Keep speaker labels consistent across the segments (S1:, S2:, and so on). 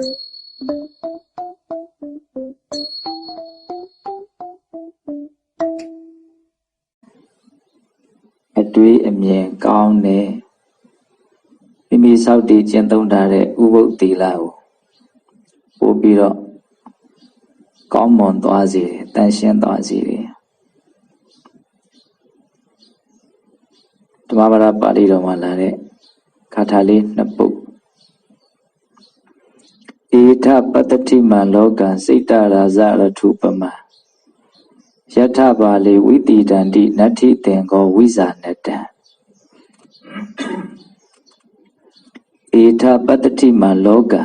S1: အတွေးအမြင်ကောင်းတယ်မိမိစောက်တည်ကျင့်သုံးထားတဲ့ဥပုပ်သီလကိုပို့ပြီးတော့ကောင်းမွန်သွားစေတယ်တန်ရှင်းသွားစေတယ်ဓမ္မပဒပါဠိတော်မှာလာတဲ့ခါထာလေးနှစ်ပုဒ် ဧထပတ္တိမလောကံစိတ်တရာဇရထုပမယထပါလေဝိတိတန္တိနတ္ထိသင်္ကောဝိဇာနတံဧထပတ္တိမလောကံ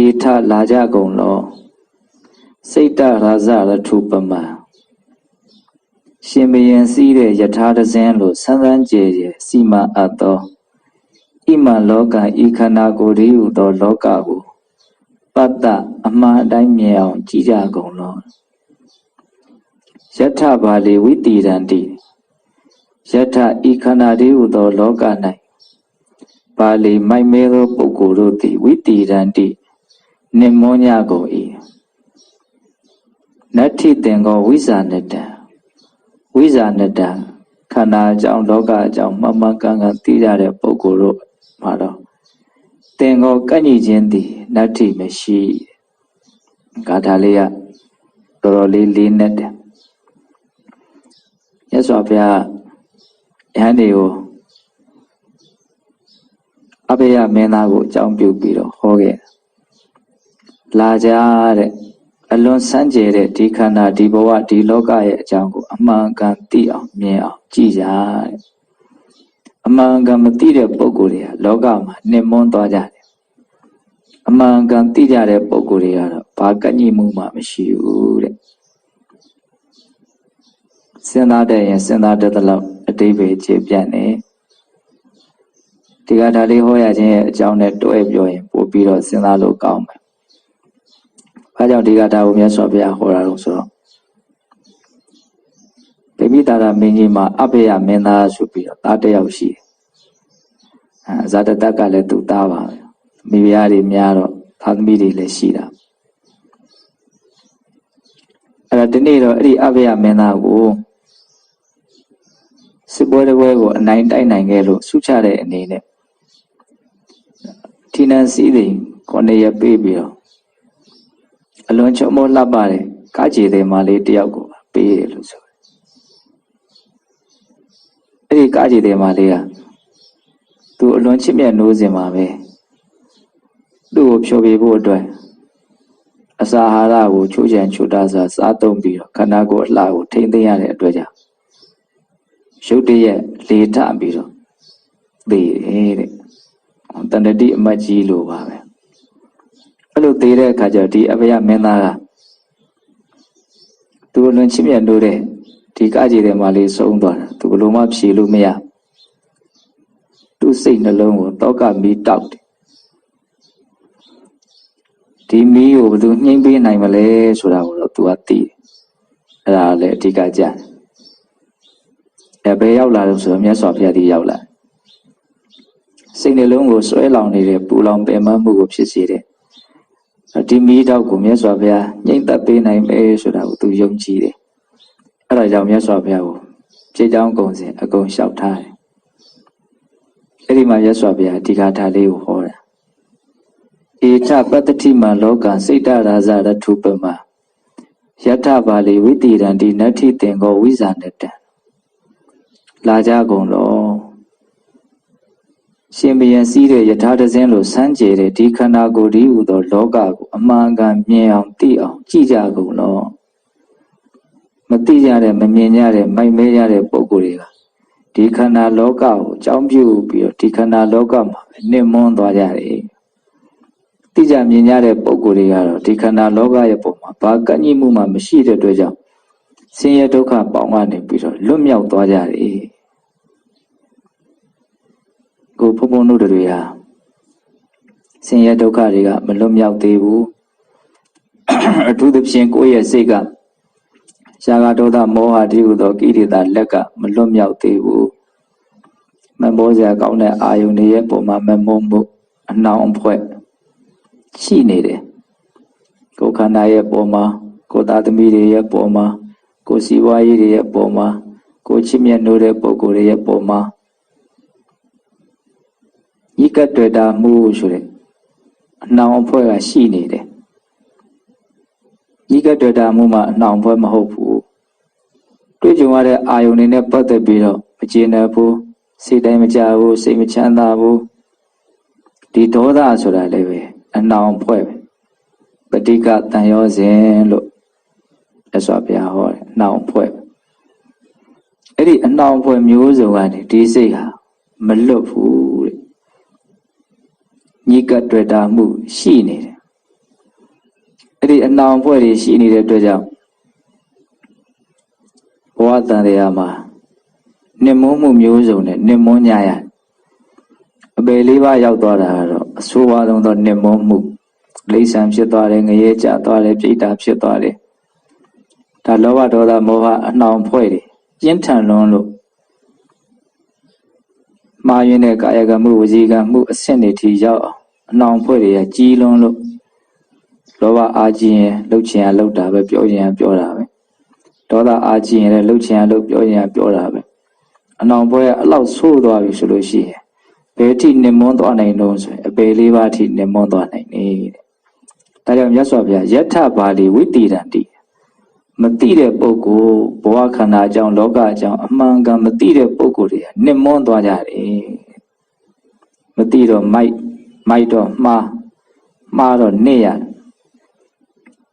S1: ဧထလာကြကုန်လောစိတ်တရာဇရထုပမရှင်ဘရင်စည်းတဲ့ယထာတဇင်းလိုဆန်းဆန်းကြဲကြဲစီမံအပ်သော ဣမလောကဤခန္ဓာကိုယ်တည်းဟူသောလောကကိုပတ္တအမှားအတိုင်းမြင်အောင်ကြည်ကြကုန်လောယထဘာလေဝိတိရန္တိယထဤခန္ဓာတည်းဟူသောလောက၌ပါဠိမိုက်မဲသောပုဂ္ဂိုလ်တို့သည်ဝိတိရန္တိနှင့်မောညကုန်၏နတ္ထိတင်ကောဝိဇာနတံဝိဇာနတံခန္ဓာအကြောင်းလောကအကြောင်းမမကံကသိကြတဲ့ပုဂ္ဂိုလ်တို့ မှာတော့တင်ကောကန့်ညီခြင်းသည်နတ္ထိမရှိဂါထာလေးကတော်တော်လေးလေးနဲ့တယ်မြတ်စွာဘုရားယဟန်တွေကိုအဘေယမင်းသားကိုအကြောင်းပြုပြီးတော့ဟောခဲ့လာကြတဲ့အလွန်စမ်းကြဲတဲ့ဒီခန္ဓာဒီဘဝဒီလောကရဲ့အကြောင်းကိုအမှန်ကန်သိအောင်မြင်အောင်ကြည်ကြတဲ့ အမှန်ကန်မသိတဲ့ပုဂ္ဂိုလ်တွေကလောကမှာနှိမ်မွန်းသွားကြတယ်အမှန်ကန်သိကြတဲ့ပုဂ္ဂိုလ်တွေကတော့ဘာကန့်ညှိမှုမှမရှိဘူးတဲ့စဉ်းစားတဲ့ရင်စဉ်းစားတဲ့လောက်အတိပ္ပယ်ခြေပြန့်နေဒီကဒါလေးဟောရခြင်းရဲ့အကြောင်းနဲ့တွဲပြောရင်ပို့ပြီးတော့စဉ်းစားလို့ကောင်းမယ်။ဘာကြောင့်ဒီကဒါကိုမြတ်စွာဘုရားဟောတာလို့ဆိုတော့ ဗိမိတာရမင်းကြီးမှာအဖေယမင်းသားဆိုပြီးတော့သားတစ်ယောက်ရှိတယ်။အဲဇာတတကလည်းသူ့သားပါပဲ။မိဖုရားတွေများတော့သာသမီတွေလည်းရှိတာ။အဲ့တော့ဒီနေ့တော့အဲ့ဒီအဖေယမင်းသားကိုစစ်ပွဲတစ်ပွဲကိုအနိုင်တိုက်နိုင်ခဲ့လို့ဆုချတဲ့အနေနဲ့ထိနန်စည်းတွေခုနှစ်ရက်ပေးပြီးတော့အလွန်ချုံမောလှပတဲ့ကားကြည်တဲ့မလေးတယောက်ကိုပေးတယ်လို့ဆိုတယ်။ အဲ့ဒီကားကြည်တဲ့မလေးကသူအလွန်ချစ်မြတ်နိုးစင်ပါပဲ။သူ့ကိုဖြောပြဖို့အတွက်အစာအာဟာရကိုချိုးချံချိုးတာစွာစားသုံးပြီးတော့ခန္ဓာကိုယ်အလှကိုထိမ့်သိမ်းရတဲ့အတွက်ကြောင့်ရုတ်တရက်လေထပြီးတော့သေတယ်တဲ့တဏ္ဍတိအမတ်ကြီးလိုပါပဲအဲ့လိုသေတဲ့အခါကျတော့ဒီအဘယမင်းသားကသူလွန်ချစ်မြတ်လို့တဲ့ ဒီကကြီးတဲ့မလေးဆုံးသွားတာသူဘလို့မှဖြေလို့မရသူ့စိတ်နှလုံးကိုတောကမီးတောက်တယ်ဒီမီးကိုဘယ်သူနှိမ့်ပေးနိုင်မလဲဆိုတာကိုတော့သူကသိတယ်အဲ့ဒါလည်းအဓိကကြတယ်အဲဘယ်ရောက်လာလို့ဆိုတော့မြတ်စွာဘုရားဒီရောက်လာစိတ်နှလုံးကိုဆွဲလောင်နေတဲ့ပူလောင်ပင်မမှုကိုဖြစ်စေတဲ့ဒီမိတောက်ကိုမြတ်စွာဘုရားညှိမ့်သက်ပေးနိုင်မယ်ဆိုတာကိုသူယုံကြည်တယ် အဲဒါကြောင့်မြတ်စွာဘုရားကိုခြေချောင်းကုံစဉ်အကုန်လျှောက်ထားတယ်အဲ့ဒီမှာမြတ်စွာဘုရားဒီဃာထာလေးကိုဟောတာဧထပတ္တိမလောကစိတ်တရာဇရထုပမယထပါလေဝိတိရန္တိနတ္ထိတင်ကောဝိဇာနတံလာကြကုန်လောရှင်ဘယံစည်းတဲ့ယထာတဇင်းလိုစမ်းကြဲတဲ့ဒီခန္ဓာကိုယ်ဒီဟူသောလောကကိုအမှန်ကန်မြင်အောင်သိအောင်ကြည့်ကြကုန်လော မသိကြတဲ့မမြင်ကြတဲ့မိုက်မဲကြတဲ့ပုံကိုယ်တွေကဒီခန္ဓာလောကကိုအကြောင်းပြုပြီးတော့ဒီခန္ဓာလောကမှာနှိမ့်မွန်းသွားကြတယ်သိကြမြင်ကြတဲ့ပုံကိုယ်တွေကတော့ဒီခန္ဓာလောကရဲ့ပုံမှာဘာကန့်ညှိမှုမှမရှိတဲ့အတွက်ကြောင့်ဆင်းရဲဒုက္ခပေါင်းကနေပြီးတော့လွတ်မြောက်သွားကြတယ်ကိုဖုံဖုံတို့တွေဟာဆင်းရဲဒုက္ခတွေကမလွတ်မြောက်သေးဘူးအထူးသဖြင့်ကိုယ့်ရဲ့စိတ်က ရှားကဒေါသမောဟတိဟုသောကိရိတာလက်ကမလွတ်မြောက်သေးဘူးမမောစရာကောင်းတဲ့အာယုန်တွေရဲ့ပုံမှာမမောမှုအနှောင်အဖွဲ့ရှိနေတယ်ကိုယ်ခန္ဓာရဲ့ပုံမှာကိုယ်သားသမီးတွေရဲ့ပုံမှာကိုယ်စီးပွားရေးတွေရဲ့ပုံမှာကိုယ်ချစ်မြတ်နိုးတဲ့ပုံကိုယ်တွေရဲ့ပုံမှာဤကတွေ့တာမှုဆိုတဲ့အနှောင်အဖွဲ့ကရှိနေတယ် ဤကတွေ့တာမှုမှာအနှောင်အဖွဲ့မဟုတ်ဘူးတွေ့ကြုံရတဲ့အာယုန်တွေနဲ့ပတ်သက်ပြီးတော့မကျေနပ်ဘူးစိတ်တိုင်းမကြဘူးစိတ်မချမ်းသာဘူးဒီဒေါသဆိုတာလည်းပဲအနှောင်ဖွဲ့ပဲပဋိကတန်ရောစဉ်လို့အစွာဘုရားဟောတယ်အနှောင်ဖွဲ့အဲ့ဒီအနှောင်ဖွဲ့မျိုးစုံကနေဒီစိတ်ဟာမလွတ်ဘူးတဲ့ညိကတွေ့တာမှုရှိနေတယ် အဲ့ဒီအနှောင်ဖွဲ့တွေရှိနေတဲ့အတွက်ကြောင့်ဘဝတန်တရားမှာနှမုံမှုမျိုးစုံနဲ့နှမုံညရအပေလေးပါးရောက်သွားတာကတော့အဆိုးဝါးဆုံးသောနှမုံမှုလိဆံဖြစ်သွားတယ်ငရဲကျသွားတယ်ပြိတ္တာဖြစ်သွားတယ်ဒါလောဘဒေါသမောဟအနှောင်ဖွဲ့တွေပြင်းထန်လွန်းလို့မှားယွင်းတဲ့ကာယကမှုဝစီကမှုအဆင့်တွေထိရောက်အောင်အနှောင်ဖွဲ့တွေကကြီးလွန်းလို့ လောဘအားကြီးရင်လှုပ်ချင်ရလှုပ်တာပဲပြောချင်ရပြောတာပဲဒေါသအားကြီးရင်လည်းလှုပ်ချင်ရလှုပ်ပြောချင်ရပြောတာပဲအနောင်ဘွဲအလောက်ဆိုးသွားပြီဆိုလို့ရှိရင်ဘယ်ထိနှမွန်းသွားနိုင်လို့ဆိုရင်အပေလေးပါးထိနှမွန်းသွားနိုင်တယ်ဒါကြောင့်မြတ်စွာဘုရားယထဘာလီဝိတိရံတိမတိတဲ့ပုဂ္ဂိုလ်ဘဝခန္ဓာအကြောင်းလောကအကြောင်းအမှန်ကန်မတိတဲ့ပုဂ္ဂိုလ်တွေကနှမွန်းသွားကြတယ်မတိတော့မိုက်မိုက်တော့မှားမှားတော့နေရတိ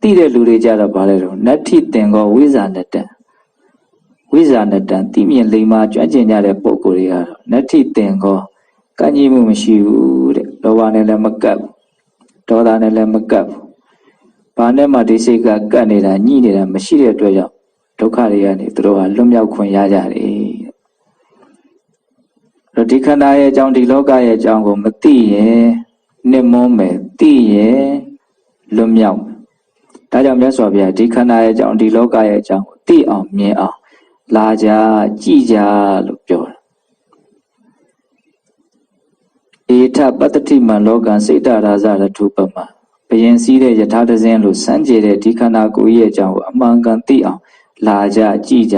S1: တဲ့လူတွေကြတော့ဗါလဲတော့နတ္ထိတင်ကောဝိဇာနတံဝိဇာနတံတိမြင့်လိမ္မာကျွမ်းကျင်ကြတဲ့ပုဂ္ဂိုလ်တွေကတော့နတ္ထိတင်ကောကံကြီးမှုမရှိဘူးတဲ့လောဘနဲ့လည်းမကပ်ဘူးဒေါသနဲ့လည်းမကပ်ဘူးဘာနဲ့မှဒီစိတ်ကကပ်နေတာညှိနေတာမရှိတဲ့အတွက်ကြောင့်ဒုက္ခတွေကနေသူတို့ဟာလွတ်မြောက်ခွင့်ရကြတယ်ဒီခန္ဓာရဲ့အကြောင်းဒီလောကရဲ့အကြောင်းကိုမသိရင်နှစ်မုံးမယ်သိရင်လွတ်မြောက် ဒါကြောင့်မြတ်စွာဘုရားဒီခန္ဓာရဲ့အကြောင်းဒီလောကရဲ့အကြောင်းကိုသိအောင်မြင်အောင်လာကြကြည်ကြလို့ပြောတယ်ဧထပတ္တိမလောကံစိတ်တရာဇရထုပမဘယင်စည်းတဲ့ယထာတဇင်းလို့စမ်းကြဲတဲ့ဒီခန္ဓာကိုယ်ရဲ့အကြောင်းကိုအမှန်ကန်သိအောင်လာကြကြည်ကြ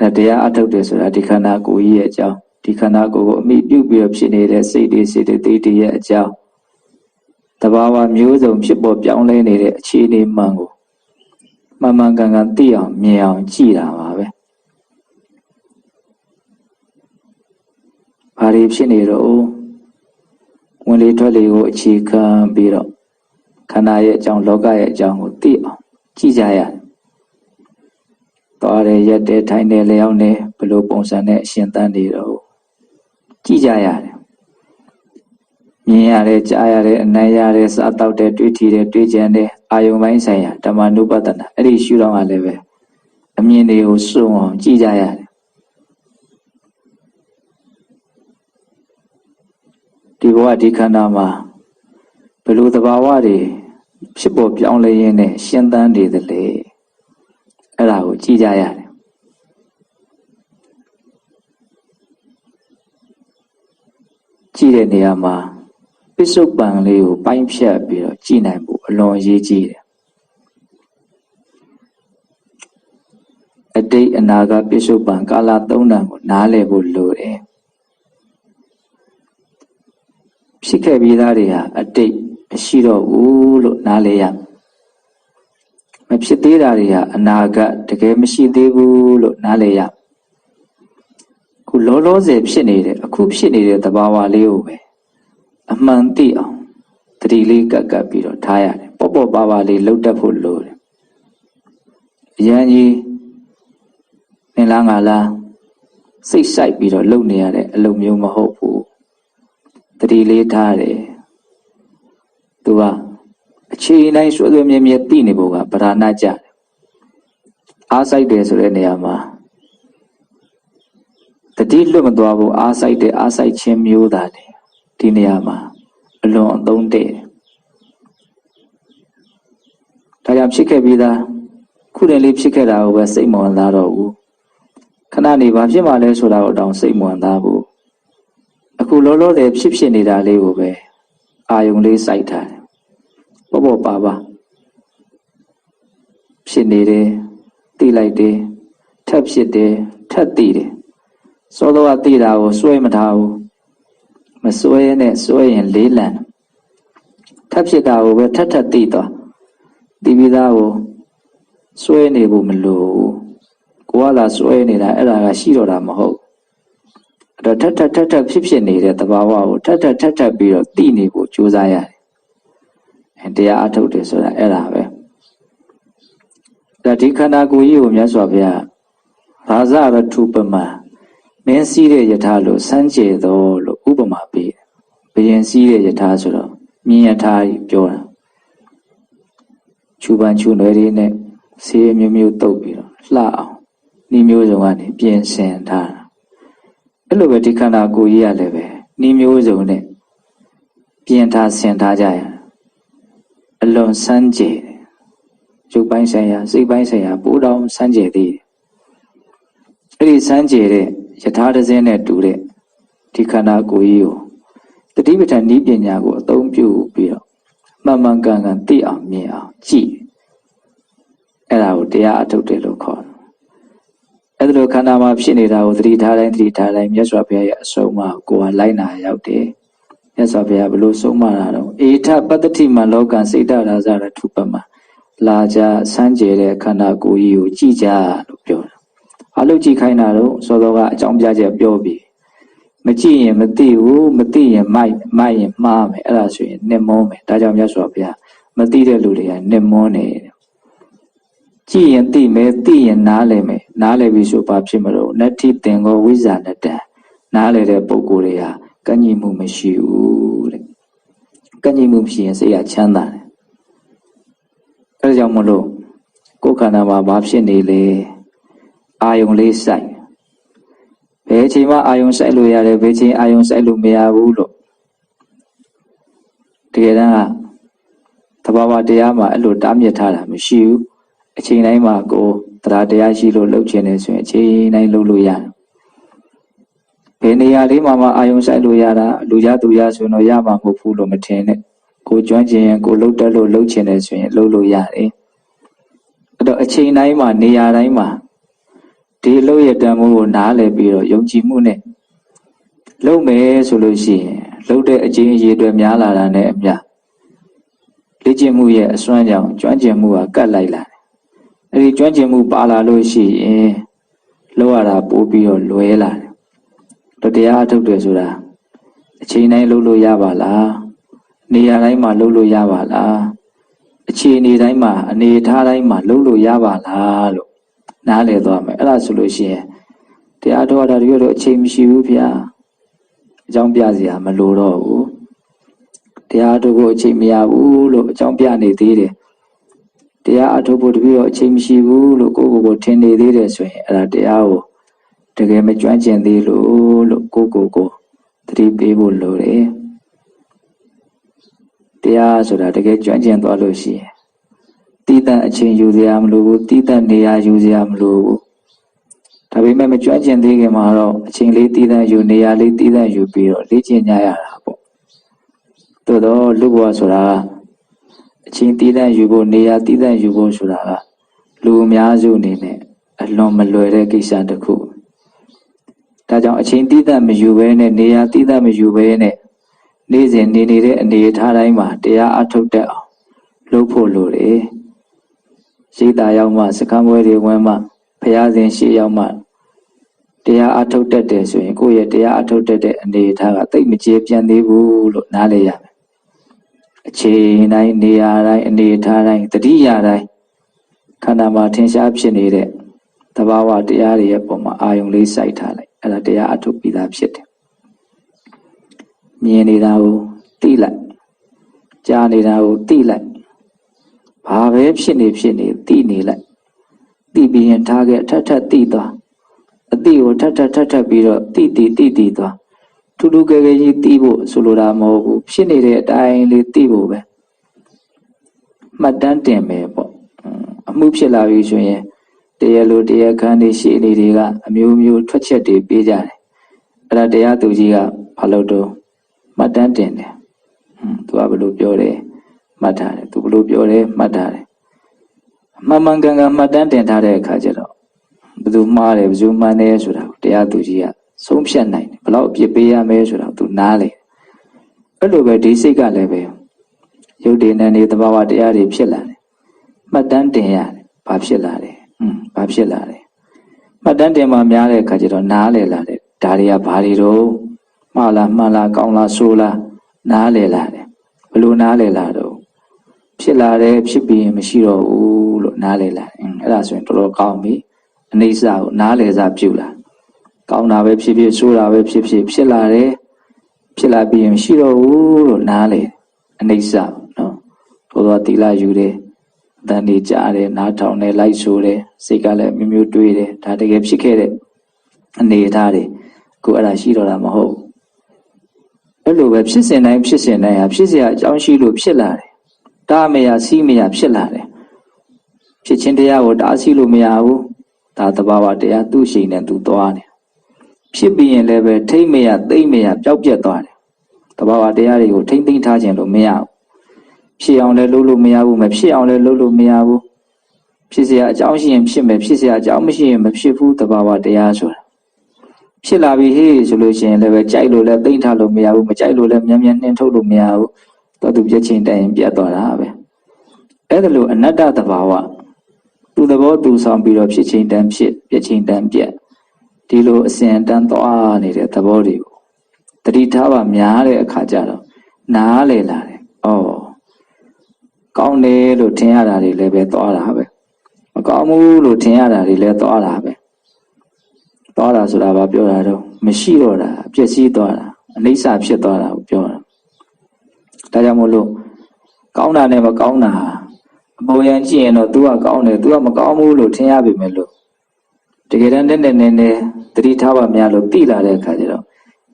S1: အဲတရားအထုတ်တယ်ဆိုတာဒီခန္ဓာကိုယ်ရဲ့အကြောင်းဒီခန္ဓာကိုယ်ကိုအမိပြုပြီးတော့ဖြစ်နေတဲ့စိတ်တွေစိတ်တွေသိတွေရဲ့အကြောင်း တဘာဝမျိုးစုံဖြစ်ပေါ်ပြောင်းလဲနေတဲ့အခြေအနေမှန်ကိုမှန်မှန်ကန်ကန်သိအောင်မြင်အောင်ကြည့်တာပါပဲဘာတွေဖြစ်နေတော့ဝင်လေထွက်လေကိုအခြေခံပြီးတော့ခန္ဓာရဲ့အကြောင်းလောကရဲ့အကြောင်းကိုသိအောင်ကြည့်ကြရတယ်။သွားတယ်ရက်တယ်ထိုင်တယ်လျောင်းတယ်ဘယ်လိုပုံစံနဲ့အရှင်သန်နေတော့ကြည့်ကြရတယ်။ မြင်ရတယ်ကြားရတယ်အနံ့ရတယ်စားတောက်တယ်တွေးထီတယ်တွေးကြံတယ်အာယုံပိုင်းဆိုင်ရာဓမ္မနုပဒနာအဲ့ဒီရှုတော့ကလည်းပဲအမြင်တွေကိုစွန့်အောင်ကြည့်ကြရတယ်ဒီဘဝဒီခန္ဓာမှာဘယ်လိုသဘာဝတွေဖြစ်ပေါ်ပြောင်းလဲရင်းနဲ့ရှင်းသန်းနေသလဲအဲ့ဒါကိုကြည့်ကြရတယ်ကြည့်တဲ့နေရာမှာ ပစ္စုပန်လေးကိုပိုင်းဖြတ်ပြီးတော့ကြည့်နိုင်ဖို့အလွန်အရေးကြီးတယ်အတိတ်အနာဂတ်ပစ္စုပန်ကာလသုံးတန်ကိုနားလည်ဖို့လိုတယ်ဖြစ်ခဲ့ပြီးသားတွေဟာအတိတ်မရှိတော့ဘူးလို့နားလည်ရမဖြစ်သေးတာတွေဟာအနာဂတ်တကယ်မရှိသေးဘူးလို့နားလည်ရခုလောလောဆယ်ဖြစ်နေတဲ့အခုဖြစ်နေတဲ့သဘာဝလေးကိုပဲ အမှန်သိအောင်တတိလေးကပ်ကပ်ပြီးတော့ထားရတယ်ပေါ့ပေါ့ပါပါလေးလှုပ်တတ်ဖို့လိုတယ်အရန်ကြီးသင်လားငါလားစိတ်ဆိုင်ပြီးတော့လုပ်နေရတဲ့အလုပ်မျိုးမဟုတ်ဘူးတတိလေးထားတယ်သူကအခြေတိုင်းဆွေးဆွေးမြဲမြဲသိနေဖို့ကဗราဏကြတယ်အားဆိုင်တယ်ဆိုတဲ့နေရာမှာတတိလွတ်မသွားဘူးအားဆိုင်တယ်အားဆိုင်ခြင်းမျိုးသားတယ် ဒီနေရာမှာအလွန်အသုံးတဲ့ဒါကြောင့်ဖြစ်ခဲ့ပြီးသားခုတည်းလေးဖြစ်ခဲ့တာကိုပဲစိတ်မဝင်သားတော့ဘူးခဏနေဘာဖြစ်မှလဲဆိုတာကိုတောင်စိတ်မဝင်သားဘူးအခုလောလောဆယ်ဖြစ်ဖြစ်နေတာလေးကိုပဲအာယုံလေးစိုက်ထားတယ်ပေါ့ပေါ့ပါပါဖြစ်နေတယ်သိလိုက်တယ်ထပ်ဖြစ်တယ်ထပ်သိတယ်စောတော့ကသိတာကိုစွဲမထားဘူး မစွဲနဲ့စွဲရင်လေးလံထပ်ဖြစ်တာကိုပဲထပ်ထပ်သိသွားသိပြီးသားကိုစွဲနေဖို့မလိုဘူးကိုကလာစွဲနေတာအဲ့ဒါကရှိတော့တာမဟုတ်အဲ့တော့ထပ်ထပ်ထပ်ထပ်ဖြစ်ဖြစ်နေတဲ့သဘာဝကိုထပ်ထပ်ထပ်ထပ်ပြီးတော့သိနေဖို့ကြိုးစားရတယ်အဲတရားအထုတ်တယ်ဆိုတာအဲ့ဒါပဲဒါဒီခန္ဓာကိုယ်ကြီးကိုမြတ်စွာဘုရားဘာဇရထုပမာမင်းစည်းတဲ့ယထာလို့စမ်းကြယ်တော်လို့ဥပမာပေးတယ် ဘယင်စည်းတဲ့ယထာဆိုတော့မြင်ယထာကြီးပြောတာချူပန်ချူနွယ်လေးနဲ့ဆေးမျိုးမျိုးတုပ်ပြီးတော့လှအောင်ဤမျိုးစုံကနေပြင်ဆင်ထားတာအဲ့လိုပဲဒီခန္ဓာကိုယ်ကြီးရလည်းပဲဤမျိုးစုံနဲ့ပြင်ထားဆင်ထားကြရအလွန်စမ်းကြယ်တယ်ရုပ်ပိုင်းဆိုင်ရာစိတ်ပိုင်းဆိုင်ရာပိုးတော်စမ်းကြယ်သေးတယ်အဲ့ဒီစမ်းကြယ်တဲ့ယထာတစင်းနဲ့တူတဲ့ဒီခန္ဓာကိုယ်ကြီးကို တတိပဋ္ဌာန်ဤပညာကိုအသုံးပြုပြီးတော့မှန်မှန်ကန်ကန်သိအောင်မြင်အောင်ကြည့်အဲ့ဒါကိုတရားအထုတ်တယ်လို့ခေါ်တယ်အဲ့ဒါလိုခန္ဓာမှာဖြစ်နေတာကိုသတိထားတိုင်းသတိထားတိုင်းမြတ်စွာဘုရားရဲ့အဆုံးအမကိုယ်ကလိုက်နာရောက်တယ်မြတ်စွာဘုရားဘလို့ဆုံးမတာတော့အေထပတ္တိမလောကစိတ်တရာဇရထုပမလာကြစမ်းကြဲတဲ့ခန္ဓာကိုယ်ကြီးကိုကြည့်ကြလို့ပြောတာအလုတ်ကြည့်ခိုင်းတာတော့စောစောကအကြောင်းပြချက်ပြောပြီး မကြည့်ရင်မသိဘူးမသိရင်မိုက်မိုက်ရင်မှားမယ်အဲ့ဒါဆိုရင်နှစ်မုန်းမယ်ဒါကြောင့်မြတ်စွာဘုရားမသိတဲ့လူတွေကနှစ်မုန်းနေကြည့်ရင်သိမယ်သိရင်နားလည်မယ်နားလည်ပြီဆိုဘာဖြစ်မလို့နတ္ထိသင်္ကောဝိဇာနတံနားလည်တဲ့ပုဂ္ဂိုလ်တွေဟာကန့်ညီမှုမရှိဘူးတဲ့ကန့်ညီမှုမရှိရင်စိတ်ကချမ်းသာတယ်အဲဒါကြောင့်မလို့ကိုယ်ခန္ဓာမှာဘာဖြစ်နေလဲအာယုံလေးစိုက် ဘယ်အချိန်မှအာယုံစိုက်လို့ရတယ်ဘယ်အချိန်အာယုံစိုက်လို့မရဘူးလို့တကယ်တမ်းကသဘာဝတရားမှာအဲ့လိုတားမြစ်ထားတာမရှိဘူးအချိန်တိုင်းမှာကိုတရားတရားရှိလို့လှုပ်ခြင်းနေဆိုရင်အချိန်တိုင်းလှုပ်လို့ရတယ်ဘယ်နေရာလေးမှာမှအာယုံစိုက်လို့ရတာလူရသူရဆိုတော့ရမှာမဟုတ်ဘူးလို့မထင်နဲ့ကိုကျွမ်းကျင်ရင်ကိုလှုပ်တက်လို့လှုပ်ခြင်းနေဆိုရင်လှုပ်လို့ရတယ်အဲ့တော့အချိန်တိုင်းမှာနေရာတိုင်းမှာ ဒီလှုပ်ရတံမှုကိုနားလည်ပြီးတော့ယုံကြည်မှုနဲ့လှုပ်မယ်ဆိုလို့ရှိရင်လှုပ်တဲ့အချင်းအရေးတွေများလာတာနဲ့အမျှလေ့ကျင့်မှုရဲ့အစွမ်းကြောင့်ကျွမ်းကျင်မှုကကတ်လိုက်လာတယ်။အဲဒီကျွမ်းကျင်မှုပါလာလို့ရှိရင်လှုပ်ရတာပိုးပြီးတော့လွယ်လာတယ်။တော့တရားအထုတ်တယ်ဆိုတာအချိန်တိုင်းလှုပ်လို့ရပါလား။နေရာတိုင်းမှာလှုပ်လို့ရပါလား။အခြေအနေတိုင်းမှာအနေအထားတိုင်းမှာလှုပ်လို့ရပါလားလို့ နားလည်သွားမယ်အဲ့ဒါဆိုလို့ရှိရင်တရားတော်တာတို့တော့အချိန်မရှိဘူးဗျာအကြောင်းပြစရာမလိုတော့ဘူးတရားတော်ကိုအချိန်မရဘူးလို့အကြောင်းပြနေသေးတယ်တရားအထုတ်ဖို့တပည့်တော့အချိန်မရှိဘူးလို့ကိုယ့်ကိုယ်ကိုထင်နေသေးတယ်ဆိုရင်အဲ့ဒါတရားကိုတကယ်မကျွမ်းကျင်သေးလို့လို့ကိုယ့်ကိုယ်ကိုသတိပေးဖို့လိုတယ်တရားဆိုတာတကယ်ကျွမ်းကျင်သွားလို့ရှိရင် တီးတန့်အချိန်ယူစရာမလိုဘူးတီးတန့်နေရာယူစရာမလိုဘူးဒါပေမဲ့မကြွကျင်သေးခင်မှာတော့အချိန်လေးတီးတန့်ယူနေရာလေးတီးတန့်ယူပြီးတော့လေ့ကျင့်ကြရတာပေါ့သို့တော့လူဘဝဆိုတာအချိန်တီးတန့်ယူဖို့နေရာတီးတန့်ယူဖို့ဆိုတာကလူအများစုအနေနဲ့အလွန်မလွယ်တဲ့ကိစ္စတစ်ခုဒါကြောင့်အချိန်တီးတန့်မယူဘဲနဲ့နေရာတီးတန့်မယူဘဲနဲ့နေ့စဉ်နေနေတဲ့အနေအထားတိုင်းမှာတရားအထုတ်တတ်အောင်လုပ်ဖို့လိုတယ် ရှိတာရောက်မှစကံပွဲတွေဝင်မှဘုရားရှင်ရှိရောက်မှတရားအထုတ်တတ်တယ်ဆိုရင်ကိုယ့်ရဲ့တရားအထုတ်တတ်တဲ့အနေအထားကတိတ်မကျေပြန့်သေးဘူးလို့နားလည်ရမယ်။အချိန်တိုင်းနေရာတိုင်းအနေအထားတိုင်းတတိယတိုင်းခန္ဓာမှာထင်ရှားဖြစ်နေတဲ့သဘာဝတရားတွေရဲ့ပုံမှာအာယုံလေးစိုက်ထားလိုက်အဲ့ဒါတရားအထုတ်ပြီးသားဖြစ်တယ်။မြင်နေတာကိုသိလိုက်ကြားနေတာကိုသိလိုက် ဘာပဲဖြစ်နေဖြစ်နေသိနေလိုက်သိပြီးရင်ထားခဲ့ထပ်ထပ်သိသွားအသိကိုထပ်ထပ်ထပ်ထပ်ပြီးတော့သိသိသိသိသွားထူးထူးကဲကဲကြီးသိဖို့ဆိုလိုတာမဟုတ်ဘူးဖြစ်နေတဲ့အတိုင်းလေးသိဖို့ပဲမှတ်တမ်းတင်မယ်ပေါ့အမှုဖြစ်လာပြီဆိုရင်တရားလိုတရားခန်းတွေရှိနေတွေကအမျိုးမျိုးထွက်ချက်တွေပေးကြတယ်အဲ့ဒါတရားသူကြီးကဘာလို့တော့မှတ်တမ်းတင်တယ်ဟอืมသူကဘယ်လိုပြောတယ် မှတ်ထားတယ်သူဘယ်လိုပြောတယ်မှတ်ထားတယ်အမှန်မှန်ကန်ကန်မှတ်တမ်းတင်ထားတဲ့အခါကျတော့ဘယ်သူမှားတယ်ဘယ်သူမှန်တယ်ဆိုတာကိုတရားသူကြီးကဆုံးဖြတ်နိုင်တယ်ဘယ်လောက်အပြစ်ပေးရမယ်ဆိုတာကိုသူနားလေအဲ့လိုပဲဒီစိတ်ကလည်းပဲရုပ်တည်နေနေသဘာဝတရားတွေဖြစ်လာတယ်မှတ်တမ်းတင်ရတယ်ဘာဖြစ်လာတယ်อืมဘာဖြစ်လာတယ်မှတ်တမ်းတင်မှများတဲ့အခါကျတော့နားလေလာတယ်ဒါတွေကဘာတွေတော့မှားလားမှန်လားကောင်းလားဆိုးလားနားလေလာတယ်ဘလို့နားလေလာတော့ ဖြစ်လာတယ်ဖြစ်ပြီးရင်မရှိတော့ဘူးလို့နားလည်လာအဲ့ဒါဆိုရင်တော်တော်ကောင်းပြီအနေအဆာကိုနားလည်စာပြုလာကောင်းတာပဲဖြစ်ဖြစ်ဆိုးတာပဲဖြစ်ဖြစ်ဖြစ်လာတယ်ဖြစ်လာပြီးရင်မရှိတော့ဘူးလို့နားလည်အနေအဆာနော်တော်တော်တိလာယူတယ်အတန်နေကြတယ်နားထောင်တယ်လိုက်ဆိုတယ်စိတ်ကလည်းမျိုးမျိုးတွေးတယ်ဒါတကယ်ဖြစ်ခဲ့တဲ့အနေအထားတွေကိုအဲ့ဒါရှိတော့တာမဟုတ်အဲ့လိုပဲဖြစ်စဉ်တိုင်းဖြစ်စဉ်တိုင်းဟာဖြစ်စရာအကြောင်းရှိလို့ဖြစ်လာတယ် တားမရစီးမရဖြစ်လာတယ်ဖြစ်ချင်းတရားကိုတားဆီးလို့မရဘူးဒါသဘာဝတရားသူ့ရှိန်နဲ့သူသွားတယ်ဖြစ်ပြီးရင်လည်းပဲထိမ့်မရသိမ့်မရပျောက်ပြက်သွားတယ်သဘာဝတရားတွေကိုထိမ့်သိမ့်ထားခြင်းလို့မရဘူးဖြစ်အောင်လည်းလုပ်လို့မရဘူးမဖြစ်အောင်လည်းလုပ်လို့မရဘူးဖြစ်เสียအကြောင်းရှိရင်ဖြစ်မယ်ဖြစ်เสียအကြောင်းမရှိရင်မဖြစ်ဘူးသဘာဝတရားဆိုတာဖြစ်လာပြီဟေးဆိုလို့ရှိရင်လည်းပဲကြိုက်လို့လည်းသိမ့်ထားလို့မရဘူးမကြိုက်လို့လည်းမြန်မြန်နှင်းထုတ်လို့မရဘူး တော့သူပြည့်ချင်းတိုင်ပြတ်သွားတာပဲအဲ့ဒါလို့အနတ္တသဘာဝသူသဘောသူဆောင်ပြီးတော့ဖြစ်ချင်းတန်းဖြစ်ပြည့်ချင်းတန်းပြတ်ဒီလိုအစဉ်တန်းသွားနေတဲ့သဘောတွေကိုတတိထားပါများတဲ့အခါကျတော့နားလေလာတယ်။အော်ကောင်းတယ်လို့ထင်ရတာတွေလည်းပဲသွားတာပဲ။မကောင်းဘူးလို့ထင်ရတာတွေလည်းသွားတာပဲ။သွားတာဆိုတာဘာပြောတာတော့မရှိတော့တာအပြည့်စည်သွားတာအနိစ္စဖြစ်သွားတာကိုပြောတာ။ ဒါကြောင့်မို့လို့ကောင်းတာနဲ့မကောင်းတာအပေါ်ယံကြည့်ရင်တော့ तू ကကောင်းတယ် तू ကမကောင်းဘူးလို့ထင်ရပြီမဲ့လို့တကယ်တမ်းနဲ့နဲ့နဲ့နဲ့တတိထားပါများလို့သိလာတဲ့အခါကျတော့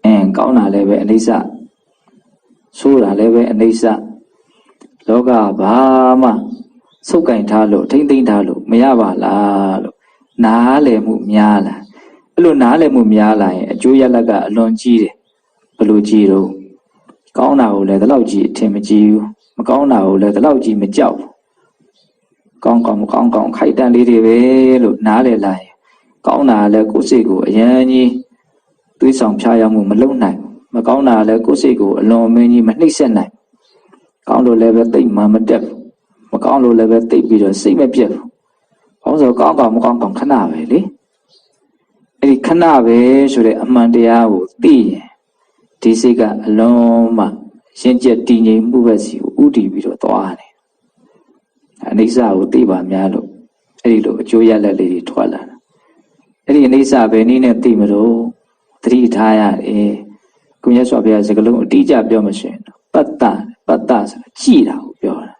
S1: အင်းကောင်းတာလည်းပဲအနိစ္စဆိုးတာလည်းပဲအနိစ္စလောကဘာမှစုပ်ကင်ထားလို့ထိမ့်သိမ့်ထားလို့မရပါလားလို့နားလည်မှုများလာအဲ့လိုနားလည်မှုများလာရင်အကျိုးရလဒ်ကအလွန်ကြီးတယ်ဘလို့ကြီးတော့ ကောင်းတာကိုလည်းဒီလောက်ကြီးအထင်မကြီးဘူးမကောင်းတာကိုလည်းဒီလောက်ကြီးမကြောက်ဘူးကောင်းကောင်းမကောင်းကောင်းခိုက်တန်လေးတွေပဲလို့နားလည်လာရင်ကောင်းတာလည်းကိုယ်စိတ်ကိုအရန်ကြီးသွေးဆောင်ဖြားရောက်မှုမလုံနိုင်မကောင်းတာလည်းကိုယ်စိတ်ကိုအလွန်အမင်းကြီးမနှိမ့်ဆက်နိုင်ကောင်းလို့လည်းပဲသိမှမတက်ဘူးမကောင်းလို့လည်းပဲသိပြီးတော့စိတ်မပြတ်ဘူး။ဘာလို့ဆိုကောင်းကောင်းမကောင်းကောင်းခဏပဲလေ။အဲ့ဒီခဏပဲဆိုတဲ့အမှန်တရားကိုသိရင် ဒီစိတ်ကအလုံးမှရှင်းကျက်တည်ငြိမ်မှုပဲစီကိုဥတည်ပြီးတော့သွားတယ်။အနိစ္စကိုသိပါများလို့အဲ့ဒီလိုအကျိုးရလက်လေးတွေထွက်လာတာ။အဲ့ဒီအနိစ္စပဲနည်းနဲ့သိမလို့သတိထားရတယ်။ကုညစွာဘုရားစကလုံးအတိအကျပြောမှရှင်ပတ္တပတ္တဆိုတာကြည်တာကိုပြောတာ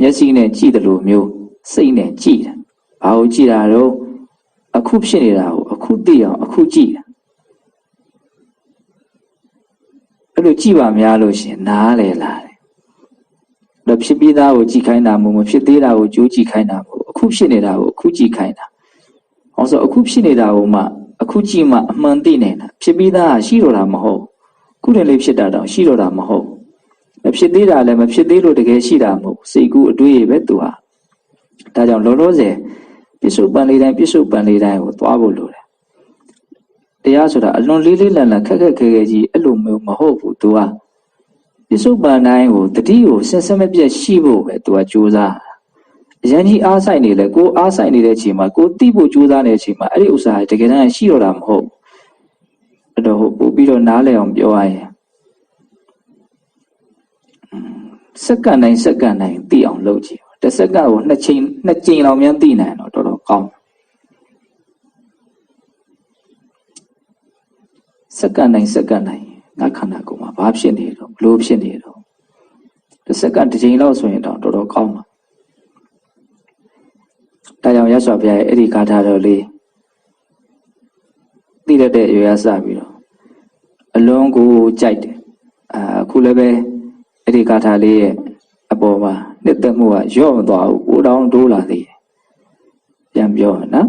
S1: မျက်စိနဲ့ကြည်တယ်လို့မျိုးစိတ်နဲ့ကြည်တာဘာကိုကြည်တာတော့အခုဖြစ်နေတာကိုအခုသိအောင်အခုကြည်တာအဲ့ လိုကြည်ပါများလို့ရှင်နားလေလာတယ်တော့ဖြစ်ပြီးသားကိုကြည်ခိုင်းတာမဟုတ်မဖြစ်သေးတာကိုကြိုးကြည်ခိုင်းတာမဟုတ်အခုဖြစ်နေတာကိုအခုကြည်ခိုင်းတာဟောဆိုအခုဖြစ်နေတာကိုမှအခုကြည်မှအမှန်သိနေတာဖြစ်ပြီးသားကရှိတော့တာမဟုတ်ခုတည်းလေးဖြစ်တာတော့ရှိတော့တာမဟုတ်မဖြစ်သေးတာလည်းမဖြစ်သေးလို့တကယ်ရှိတာမဟုတ်စိတ်ကူးအတွေးပဲသူဟာဒါကြောင့်လောလောဆယ်ပြစ္ဆုတ်ပန်လေးတိုင်းပြစ္ဆုတ်ပန်လေးတိုင်းကိုသွားဖို့လိုတယ် တရားဆိုတာအလွန်လေးလေးလံလံခက်ခက်ခဲခဲကြီးအဲ့လိုမျိုးမဟုတ်ဘူးသူကပြစ္ဆုတ်ပန်တိုင်းကိုတတိကိုဆက်ဆက်မပြတ်ရှိဖို့ပဲသူကကြိုးစားအရင်ကြီးအားဆိုင်နေလေကိုအားဆိုင်နေတဲ့အချိန်မှာကိုတိဖို့ကြိုးစားနေတဲ့အချိန်မှာအဲ့ဒီဥစ္စာတကယ်တမ်းရှိတော့တာမဟုတ်အဲ့တော့ဟိုပို့ပြီးတော့နားလည်အောင်ပြောရရင်စက္ကန့်တိုင်းစက္ကန့်တိုင်းသိအောင်လုပ်ကြည့်တစ်စက္ကန့်ကိုနှစ်ချိန်နှစ်ချိန်လောက်များသိနိုင်တော့တော်တော်ကောင်း စက္ကန့်တိုင်းစက္ကန့်တိုင်းငါခန္ဓာကိုယ်မှာဘာဖြစ်နေတော့ဘလို့ဖြစ်နေတော့တစ်စက္ကန့်တစ်ချိန်လောက်ဆိုရင်တော့တော်တော်ကောင်းပါဒါကြောင့်ရသော်ဘုရားရဲ့အဲ့ဒီဂါထာတော်လေးသိရတဲ့ရွေရစပြီးတော့အလွန်ကိုကြိုက်တယ်အခုလည်းပဲအဲ့ဒီဂါထာလေးရဲ့အပေါ်မှာနှစ်သက်မှုကရော့မသွားဘူးပိုတောင်တိုးလာသေးတယ်ပြန်ပြောနော်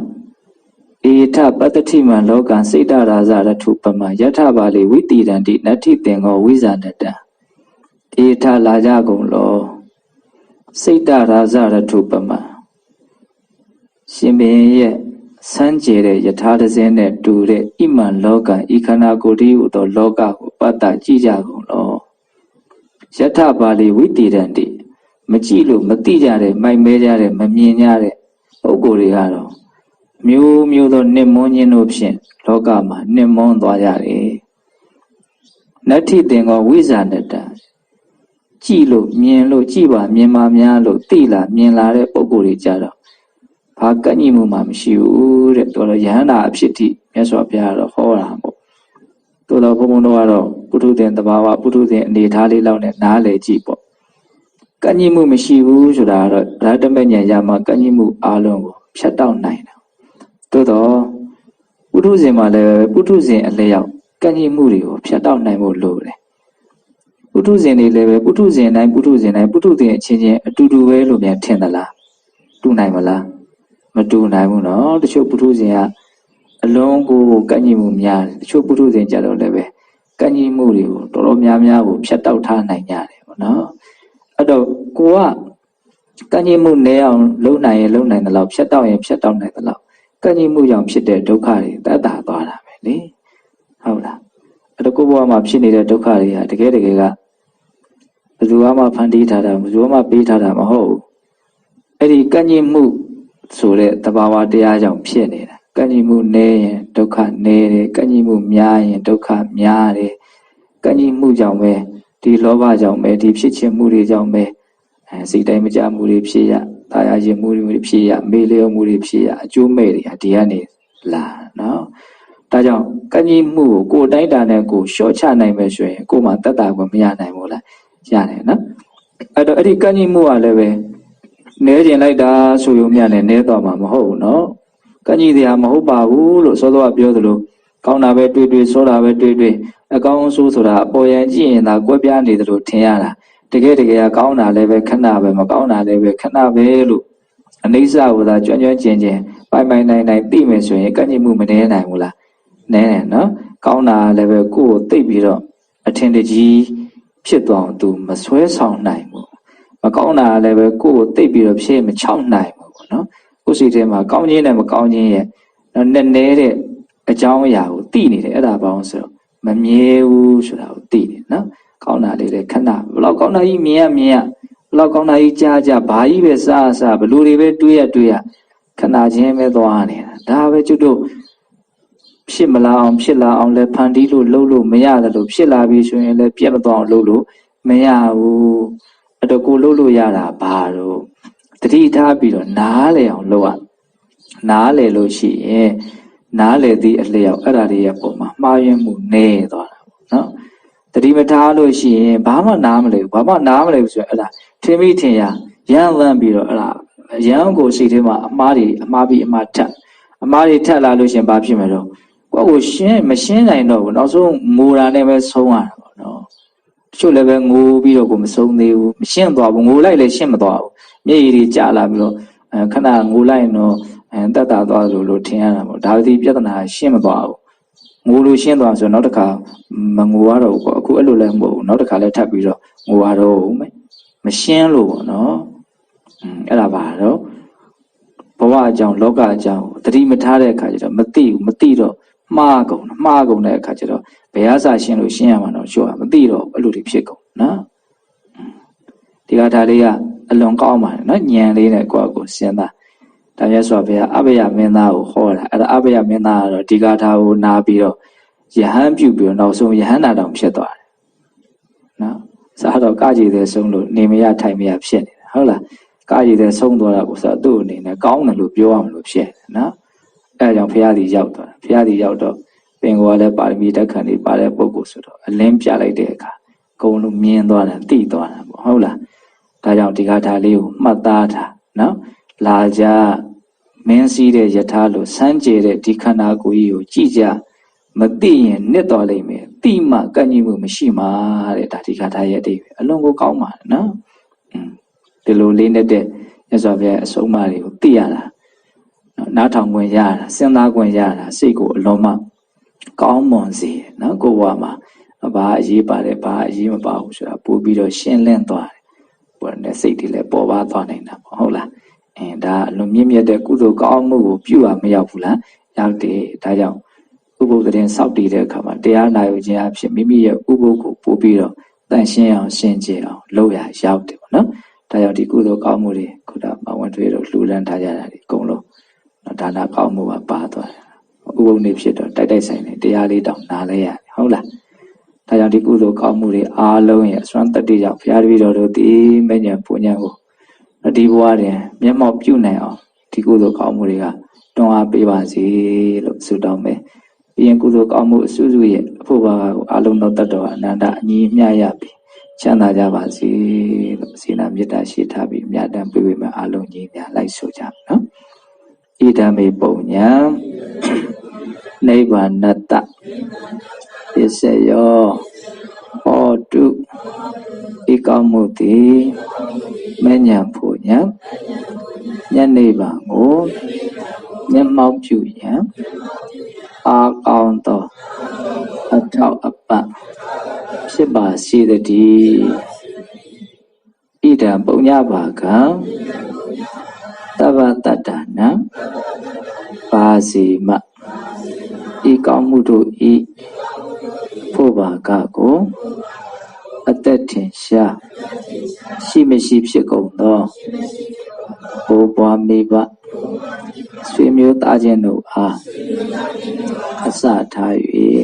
S1: ဧထပတ္တိမံလောကံစိတ်တရာဇရထုပမယထဘာလေဝိတိရန္တိနတ္ထိသင်္ကောဝိဇာနတံတေထလာကြကုန်လောစိတ်တရာဇရထုပမရှင်ဘင်ရဲ့စမ်းကြဲတဲ့ယထာတစင်းနဲ့တူတဲ့ဣမန်လောကဤခန္ဓာကိုယ်တည်းဟူသောလောကကိုပတ်တာကြည့်ကြကုန်လောယထပါဠိဝိတည်တန်တိမကြည့်လို့မသိကြတဲ့မိုက်မဲကြတဲ့မမြင်ကြတဲ့ပုဂ္ဂိုလ်တွေကတော့ မျိုးမျိုးသောနှိမ့်မွန်းခြင်းတို့ဖြင့်လောကမှာနှိမ့်မွန်းသွားကြတယ်နတ္ထိတင်ကောဝိဇာနတကြည့်လို့မြင်လို့ကြည့်ပါမြင်ပါများလို့သိလာမြင်လာတဲ့ပုံကိုယ်တွေကြတော့ဘာကန့်ညိမှုမှမရှိဘူးတဲ့တော်တော်ယဟန္တာအဖြစ်ထိမြတ်စွာဘုရားတော့ဟောတာပေါ့တော်တော်ဘုံဘုံတို့ကတော့ပုထုဇဉ်တဘာဝပုထုဇဉ်အနေထားလေးလောက်နဲ့နားလည်ကြည့်ပေါ့ကန့်ညိမှုမရှိဘူးဆိုတာကတော့ဓာတမဉဏ်ရမှာကန့်ညိမှုအလုံးကိုဖြတ်တောက်နိုင်တယ် သို့တော့ပုထုဇဉ်မှာလည်းပုထုဇဉ်အလျောက်ကန့်ညိမှုတွေကိုဖြတ်တောက်နိုင်ဖို့လိုတယ်ပုထုဇဉ်တွေလည်းပဲပုထုဇဉ်တိုင်းပုထုဇဉ်တိုင်းပုထုဇဉ်အချင်းချင်းအတူတူပဲလို့များထင်သလားတူနိုင်မလားမတူနိုင်ဘူးနော်တချို့ပုထုဇဉ်ကအလုံးကိုကန့်ညိမှုများတယ်တချို့ပုထုဇဉ်ကြတော့လည်းပဲကန့်ညိမှုတွေကိုတော်တော်များများကိုဖြတ်တောက်ထားနိုင်ကြတယ်ပေါ့နော်အဲ့တော့ကိုကကန့်ညိမှုနည်းအောင် လုပ်နိုင်ရင်လုပ်နိုင်တယ်လို့ဖြတ်တောက်ရင်ဖြတ်တောက်နိုင်တယ်လို့ ကန့်ညိမှုကြောင့်ဖြစ်တဲ့ဒုက္ခတွေတတ်တာသွားတာပဲလေဟုတ်လားအဲ့တော့ကိုယ့်ဘဝမှာဖြစ်နေတဲ့ဒုက္ခတွေဟာတကယ်တကယ်ကဘယ်သူမှဖန်တီးထားတာဘယ်သူမှပေးထားတာမဟုတ်ဘူးအဲ့ဒီကန့်ညိမှုဆိုတဲ့တဘာဝတရားကြောင့်ဖြစ်နေတာကန့်ညိမှုနည်းရင်ဒုက္ခနည်းတယ်ကန့်ညိမှုများရင်ဒုက္ခများတယ်ကန့်ညိမှုကြောင့်ပဲဒီလောဘကြောင့်ပဲဒီဖြစ်ခြင်းမှုတွေကြောင့်ပဲအဲစိတ်တိုင်းမကြမှုတွေဖြစ်ရ တာယာရင်မှုတွေဖြစ်ရမေးလျောမှုတွေဖြစ်ရအကျိုးမဲ့တွေဟာဒီကနေလာနော်ဒါကြောင့်ကန့်ကြီးမှုကိုကိုယ်တိုင်းတာနဲ့ကိုရှော့ချနိုင်မယ်ဆိုရင်ကိုယ်မှတတ်တာကိုမရနိုင်ဘူးလားရတယ်နော်အဲ့တော့အဲ့ဒီကန့်ကြီးမှုကလည်းပဲနဲကျင်လိုက်တာဆိုရုံမျှနဲ့နဲတော့မှာမဟုတ်ဘူးနော်ကန့်ကြီးတရားမဟုတ်ပါဘူးလို့စောစောကပြောသလိုကောင်းတာပဲတွေးတွေးဆိုးတာပဲတွေးတွေးအကောင်းဆိုးဆိုတာအပေါ်ယံကြည့်ရင်သာကွဲပြားနေတယ်လို့ထင်ရတာ တကယ်တကယ်ကောင်းတာလည်းပဲခဏပဲမကောင်းတာလည်းပဲခဏပဲလို့အနိစ္စကိုသာကြွကြွကျင်ကျင်ပိုင်ပိုင်နိုင်နိုင်သိမယ်ဆိုရင်ကန့်ညစ်မှုမနေနိုင်ဘူးလားနဲတယ်နော်ကောင်းတာလည်းပဲကိုယ့်ကိုသိပြီးတော့အထင်တကြီးဖြစ်သွားအောင်သူမဆွဲဆောင်နိုင်ဘူးမကောင်းတာလည်းပဲကိုယ့်ကိုသိပြီးတော့ဖြစ်မချောက်နိုင်ဘူးပေါ့နော်ကိုယ်စိတ်ထဲမှာကောင်းခြင်းနဲ့မကောင်းခြင်းရဲ့နည်းနည်းတဲ့အကြောင်းအရာကိုသိနေတယ်အဲ့ဒါဘာလို့ဆိုတော့မမြဲဘူးဆိုတာကိုသိနေနော် ကောင်းတာလေးလည်းခဏဘလောက်ကောင်းတာကြီးမြင်ရမြင်ရဘလောက်ကောင်းတာကြီးကြားကြဘာကြီးပဲစားစားဘလူတွေပဲတွေးရတွေးရခဏချင်းပဲသွားနေတာဒါပဲကျွတ်တို့ဖြစ်မလာအောင်ဖြစ်လာအောင်လဲဖန်တီးလို့လှုပ်လို့မရတယ်လို့ဖြစ်လာပြီဆိုရင်လည်းပြတ်မသွားအောင်လှုပ်လို့မရဘူးအဲ့တော့ကိုလှုပ်လို့ရတာဘာလို့တတိထားပြီးတော့နားလေအောင်လှုပ်ရနားလေလို့ရှိရင်နားလေသည့်အလျောက်အဲ့ဒါတွေရဲ့ပုံမှာမှားယွင်းမှုနေသွားတာပေါ့နော် တတိမထားလို့ရှိရင်ဘာမှနားမလဲဘူးဘာမှနားမလဲဘူးဆိုရင်အဲ့ဒါထင်မိထင်ရရမ်းလန့်ပြီးတော့အဲ့ဒါရမ်းကိုစိတ်ထဲမှာအမားတွေအမားပြီးအမားထက်အမားတွေထက်လာလို့ရှိရင်ဘာဖြစ်မလဲတော့ကိုယ့်ကိုရှင်းမရှင်းနိုင်တော့ဘူးနောက်ဆုံးငိုတာနဲ့ပဲဆုံးရတာပေါ့နော်တချို့လည်းပဲငိုပြီးတော့ကိုမဆုံးသေးဘူးမရှင်းသွားဘူးငိုလိုက်လည်းရှင်းမသွားဘူးမျက်ရည်တွေကျလာပြီးတော့အဲခဏငိုလိုက်ရင်တော့အဲတက်တာသွားလို့လို့ထင်ရတာပေါ့ဒါပေမဲ့ပြဿနာရှင်းမသွားဘူး ငိုလို့ရှင်းသွားဆိုနောက်တစ်ခါမငိုရတော့ဘူးပေါ့အခုအဲ့လိုလည်းမဟုတ်ဘူးနောက်တစ်ခါလည်းထပ်ပြီးတော့ငိုရတော့ဦးမယ်မရှင်းလို့ပေါ့နော်อืมအဲ့ဒါပါတော့ဘဝအကြောင်းလောကအကြောင်းသတိမထားတဲ့အခါကျတော့မသိဘူးမသိတော့မှားကုန်မှားကုန်တဲ့အခါကျတော့ဘယ်အစားရှင်းလို့ရှင်းရမှာတော့ရှို့ရမသိတော့အဲ့လိုတွေဖြစ်ကုန်နော်ဒီကထာလေးကအလွန်ကောင်းပါတယ်နော်ညံလေးနဲ့ကိုယ့်ကိုစဉ်းစား ဒါမြတ်စွာဘုရားအဘယမင်းသားကိုဟောတာအဲ့ဒါအဘယမင်းသားကတော့ဒီကထာကိုနားပြီးတော့ယဟန်ပြုတ်ပြီးတော့နောက်ဆုံးယဟန်နာတောင်ဖြစ်သွားတယ်နော်စားတော့ကကြည်တဲ့ဆုံးလို့နေမရထိုင်မရဖြစ်နေတာဟုတ်လားကကြည်တဲ့ဆုံးသွားတာကိုဆိုသူ့အနေနဲ့ကောင်းတယ်လို့ပြောရမလို့ဖြစ်တယ်နော်အဲကြောင့်ဘုရားကြီးရောက်သွားတယ်ဘုရားကြီးရောက်တော့ပင်ကောလည်းပါရမီတက်ခံနေပါတဲ့ပုဂ္ဂိုလ်ဆိုတော့အလင်းပြလိုက်တဲ့အခါအကုန်လုံးမြင်သွားတာသိသွားတာပေါ့ဟုတ်လားဒါကြောင့်ဒီကထာလေးကိုမှတ်သားတာနော်လာကြ မင်းစည်းတဲ့ယထာလို့စမ်းကြဲတဲ့ဒီခန္ဓာကိုယ်ကြီးကိုကြည့်ကြမသိရင်နစ်တော်လိမ့်မယ်တိမှကန့်ကြီးမှုမရှိမှာတဲ့ဒါဒီခါထားရဲ့အတိအလွန်ကိုကောင်းပါနော်ဒီလိုလေးနဲ့တဲ့မြတ်စွာဘုရားအဆုံးအမတွေကိုသိရတာနော်နားထောင်ခွင့်ရတာစဉ်းစားခွင့်ရတာစိတ်ကိုအလွန်မှကောင်းမွန်စေနော်ကိုဘဝမှာဘာအရေးပါတယ်ဘာအရေးမပါဘူးဆိုတာပို့ပြီးတော့ရှင်းလင်းသွားတယ်ဘုရားနဲ့စိတ်တွေလည်းပေါ်ပါသွားနိုင်တာပေါ့ဟုတ်လား အင်းဒါအလွန်မြင့်မြတ်တဲ့ကုသိုလ်ကောင်းမှုကိုပြုရမရောက်ဘူးလားရောက်တယ်ဒါကြောင့်ဥပုသ်တဲ့စောက်တည်တဲ့အခါမှာတရားနာယူခြင်းအဖြစ်မိမိရဲ့ဥပုသ်ကိုပို့ပြီးတော့တန်ရှင်းအောင်ရှင်းကြအောင်လုပ်ရရောက်တယ်ပေါ့နော်ဒါကြောင့်ဒီကုသိုလ်ကောင်းမှုတွေခုနမဝင်တွေးတော့လှူဒန်းထားကြတာဒီအကုန်လုံးနော်ဒါနာကောင်းမှုကပါသွားတယ်ဥပုသ်နေဖြစ်တော့တိုက်တိုက်ဆိုင်နေတရားလေးတောင်နားလဲရတယ်ဟုတ်လားဒါကြောင့်ဒီကုသိုလ်ကောင်းမှုတွေအားလုံးရဲ့အစွမ်းတတ္တိကြောင့်ဘုရားတပည့်တော်တို့ဒီမဉ္ဇဉ်ပူဉ္ဇဉ်ကို ဒီဘဝတွင်မျက်မှောက်ပြုနိုင်အောင်ဒီကုသိုလ်ကောင်းမှုတွေကတွန်းအားပေးပါစေလို့ဆုတောင်းမယ်ပြီးရင်ကုသိုလ်ကောင်းမှုအစုစုရဲ့အဖို့ဘာကိုအားလုံးသောတတ်တော်အနန္တအညီအမျှရပြီးချမ်းသာကြပါစေလို့စေနာမေတ္တာရှိထားပြီးမြတ်တမ်းပေးပေးမယ်အားလုံးကြီးများလိုက်ဆိုကြမယ်နော်ဣဒံမေပုံညာနိဗ္ဗာနတ္တပစ္စယော ဟောတုဤကောင်းမှုသည်မဉ္ဇဉ်ဖို့ညာညနေပါကိုမျက်မှောက်ပြုရန်အာကောင်းသောအထောက်အပံ့ဖြစ်ပါစေတည်းဣဒံပုံညပါကံတဗ္ဗတတ္တနံပါစီမဤကောင်းမှုတို့ဤ ဖို့ပါကကိုအသက်ထင်ရှားရှိမရှိဖြစ်ကုန်သောဘိုးဘွားမိဘဆွေမျိုးသားချင်းတို့အားအစထား၍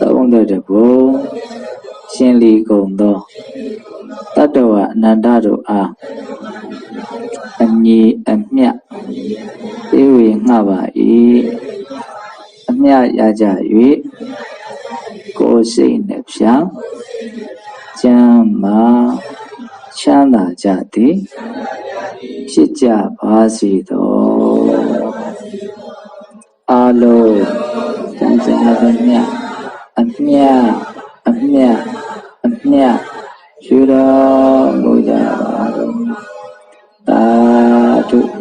S1: သုံးတဲ့တဘုံရှင်လီကုန်သောတတ္တဝအနန္တတို့အားအညီအမျှဧဝေငှပါ၏အမျှရကြ၍ ကိုယ်စိတ်နှဖြာကျမ်းမာချမ်းသာကြသည်ဖြစ်ကြပါစေသောအာလုံးသံဃာသမြအမြအမြအမြယူတော်မူကြပါကုန်သာဓု